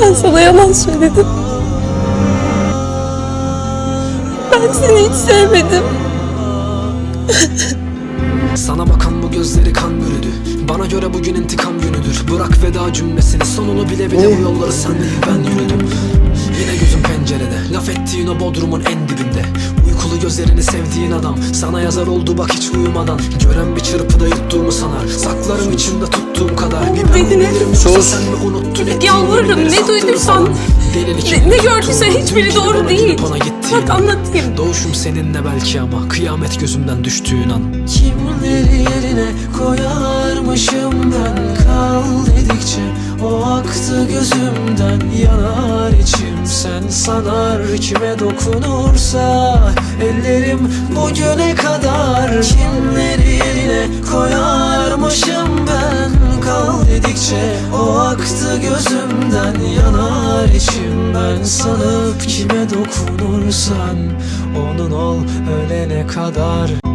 Ben sana yalan söyledim. Ben seni hiç sevmedim. Sana bakan bu gözleri kan bürüdü. Bana göre bugün intikam günüdür. Bırak veda cümlesini. Sonunu bile bile bu yolları sen. Değil ben yürüdüm pencerede Laf ettiğin o bodrumun en dibinde. Uykulu gözlerini sevdiğin adam. Sana yazar oldu bak hiç uyumadan. Gören bir çırpıda yuttuğumu sanar. Saklarım içimde tuttuğum kadar. Bir ben bilirim yoksa sen mi unuttun Yalvarırım, ne duyduysan, Ne, ne gördüysen hiçbiri doğru bana değil. Bak an. anlatayım. Doğuşum seninle belki ama Kıyamet gözümden düştüğün an. Kimleri yerine koyarmışım ben? Kal dedikçe o aktı gözümden Yanar sen sanar Kime dokunursa ellerim bugüne kadar Kimleri yerine koyarmışım ben. Kal dedikçe o aktı gözümden Yanar içim ben. Sanıp kime dokunursan Onun ol ölene kadar